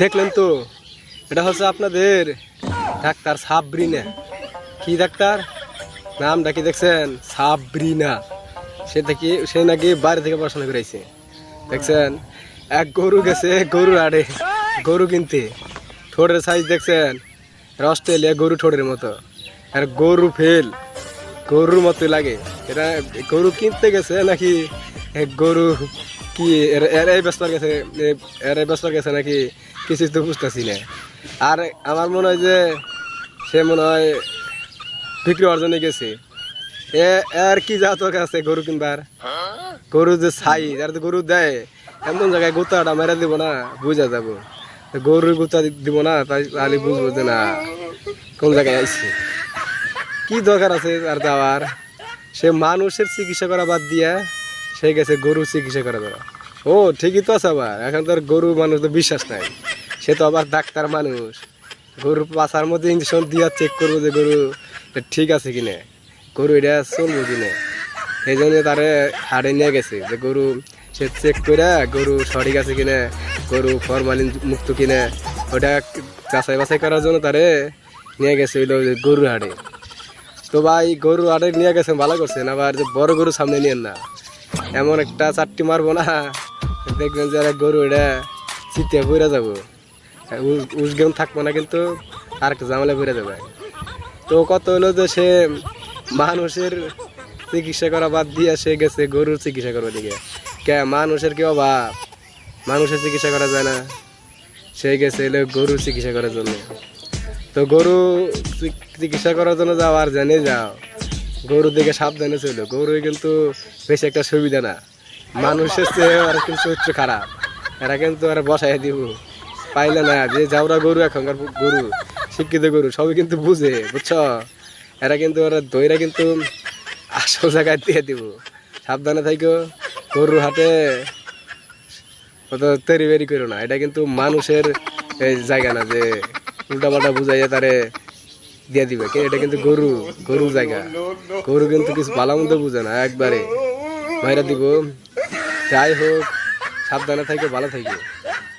দেখলেন তো, এটা হচ্ছে আপনাদের ডাক্তার সাবরিনা। কি ডাক্তার? নামটা কি দেখছেন? সাবরিনা। সে থেকে সে নাকি বাইরে থেকে পড়াশোনা করেছে দেখছেন? এক গরু গেছে গরু আড়ে। গরু কিনতে। ঠোঁটের সাইজ দেখছেন? অস্ট্রেলিয়া গরু ঠোঁটের মতো। আর গরু ফেল গরুর মতো লাগে। এটা গরু কিনতে গেছে নাকি গরু কি? এর- এরাই ব্যস্ত গেছে এরাই ব্যস্ত গেছে নাকি কিছু তো বুঝতেছি না। আর আমার মনে হয় যে সে মনে হয় বিক্রি অর্জনে গেছে। এ, আর কি যা তোর কাছে, গরু কিনবার? গরু যে ছাই আর তো গরু দেয়, এমন জায়গায় গোতাটা মেরে দিব না, বুঝা যাব। গরুর গোতা দিব না, তাই তাহলে বুঝব যে না, কোন জায়গায় আইছে। কি দরকার আছে আর যাওয়ার সে মানুষের চিকিৎসা করা বাদ দিয়া, সে গেছে গরু চিকিৎসা করা দেওয়া। ও, ঠিকই তো আছে আবার, এখন তো আর গরু মানুষ তো বিশ্বাস নাই। সে তো আবার ডাক্তার মানুষ। গরুর পাশার মধ্যে ইঞ্জেকশন দিয়া চেক করব যে গরু ঠিক আছে কিনে। গরু এটা চলবো কিনে এই জন্য তারে হাড়ে নিয়ে গেছে যে গরু সে চেক করে গরু সঠিক আছে কিনে, গরু ফরমালিন মুক্ত কিনে, ওটা যাচাই বাছাই করার জন্য তারে নিয়ে গেছে ওইলো যে গরুর হাড়ে। তো ভাই গরু হাড়ে নিয়ে গেছেন ভালো করছেন, আবার যে বড় গরু সামনে নিয়েন না। এমন একটা চারটি মারবো না, দেখবেন যে গরু এটা চিতে বইরা যাব। উসগেম থাকব না কিন্তু আর একটা জামালে বইরা যাবে। তো কত হলো যে সে মানুষের চিকিৎসা করা বাদ দিয়ে সে গেছে গরুর চিকিৎসা করবে দিকে। কে, মানুষের কি অভাব? মানুষের চিকিৎসা করা যায় না। সে গেছে এলো গরুর চিকিৎসা করার জন্য। তো গরু চিকিৎসা করার জন্য যাও আর জানে যাও। গরুর দিকে সাবধানে ছিল গরু কিন্তু বেশি একটা সুবিধা না। মানুষের চেয়ে আর কিন্তু চরিত্র খারাপ। এরা কিন্তু আর বসাই দিব। পাইলে না, যে যাওরা গরু, এখনকার গরু, শিক্ষিত গরু, সবই কিন্তু বুঝে, বুঝছ? এরা কিন্তু ওরা দইরা কিন্তু আসল জায়গায় দিয়ে দিব। সাবধানে থাইকো, গরুর হাতে অত তেরি বেরি করো না। এটা কিন্তু মানুষের জায়গা না যে উল্টা পাল্টা বুঝাইয়া তারে দিয়ে দিবে। কে এটা কিন্তু গরু গরু জায়গা। গরু কিন্তু কিছু ভালো মন্দ বুঝে না একবারে। মাইরা দিব। যাই হোক, সাবধানে থাকো ভালো থাকো